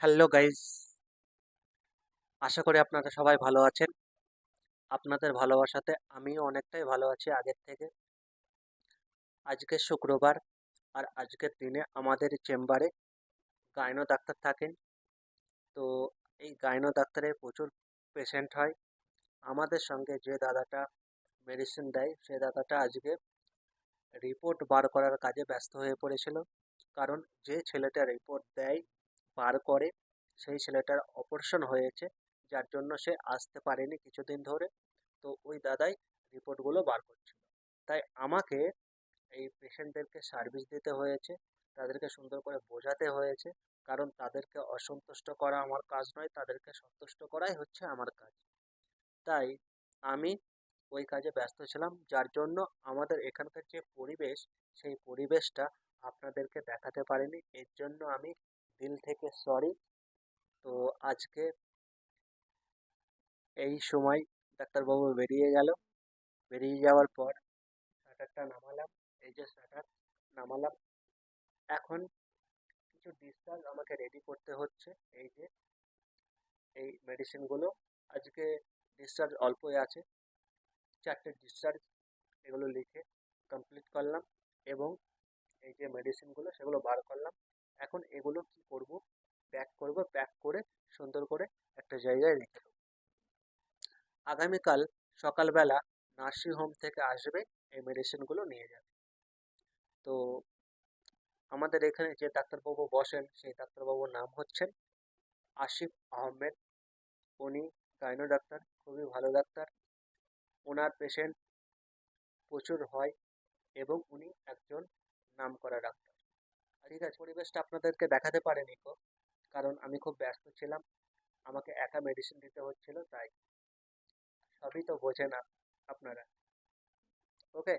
Hello guys. আশা করি আপনারা সবাই ভালো আছেন। আপনাদের ভালোবাসাতে আমিও অনেকটাই ভালো আছি আগের থেকে। আজকে শুক্রবার আর আজকের দিনে আমাদের চেম্বারে গাইনো ডাক্তার থাকেন। তো এই গাইনো ডাক্তারে প্রচুর পেশেন্ট হয়। আমাদের সঙ্গে যে দাদাটা মেডিসিন দেয়, সে দাদাটা আজকে রিপোর্ট বার করার কাজে ব্যস্ত হয়ে পড়েছিল। কারণ যে ছেলেটা রিপোর্ট দেয় বার করে সেই ছেলেটার অপারেশন হয়েছে, যার জন্য সে আসতে পারেনি কিছুদিন ধরে। তো ওই দাদাই রিপোর্টগুলো বার করছিল। তাই আমাকে এই পেশেন্টদেরকে সার্ভিস দিতে হয়েছে, তাদেরকে সুন্দর করে বোঝাতে হয়েছে, কারণ তাদেরকে অসন্তুষ্ট করা আমার কাজ নয়, তাদেরকে সন্তুষ্ট করাই হচ্ছে আমার কাজ। তাই আমি ওই কাজে ব্যস্ত ছিলাম, যার জন্য আমাদের এখানকার যে পরিবেশ, সেই পরিবেশটা আপনাদেরকে দেখাতে পারিনি। এর জন্য আমি দিল থেকে সরি তো আজকে এই সময় ডাক্তারবাবু বেরিয়ে গেল। বেরিয়ে যাওয়ার পর শাটারটা নামালাম, এই যে শাটার নামালাম। এখন কিছু ডিসচার্জ আমাকে রেডি করতে হচ্ছে, এই যে এই মেডিসিনগুলো আজকে ডিসচার্জ অল্পই আছে, চারটে ডিসচার্জ এগুলো লিখে কমপ্লিট করলাম এবং এই যে মেডিসিনগুলো সেগুলো বার করলাম। এখন এগুলো কি করব? প্যাক করব প্যাক করে সুন্দর করে একটা জায়গায় রেখে আগামীকাল সকালবেলা নার্সিং হোম থেকে আসবে, এই মেডিসিনগুলো নিয়ে যাবে। তো আমাদের এখানে যে ডাক্তারবাবু বসেন, সেই ডাক্তারবাবুর নাম হচ্ছেন আসিফ আহমেদ। উনি গাইনো ডাক্তার খুবই ভালো ডাক্তার ওনার পেশেন্ট প্রচুর হয় এবং উনি একজন নামকরা ডাক্তার। ঠিক আছে পরিবেশটা আপনাদেরকে দেখাতে পারেনি তো কারণ আমি খুব ব্যস্ত ছিলাম। আমাকে একা মেডিসিন দিতে হচ্ছিল, তাই সবই তো বোঝেন আপনারা। ওকে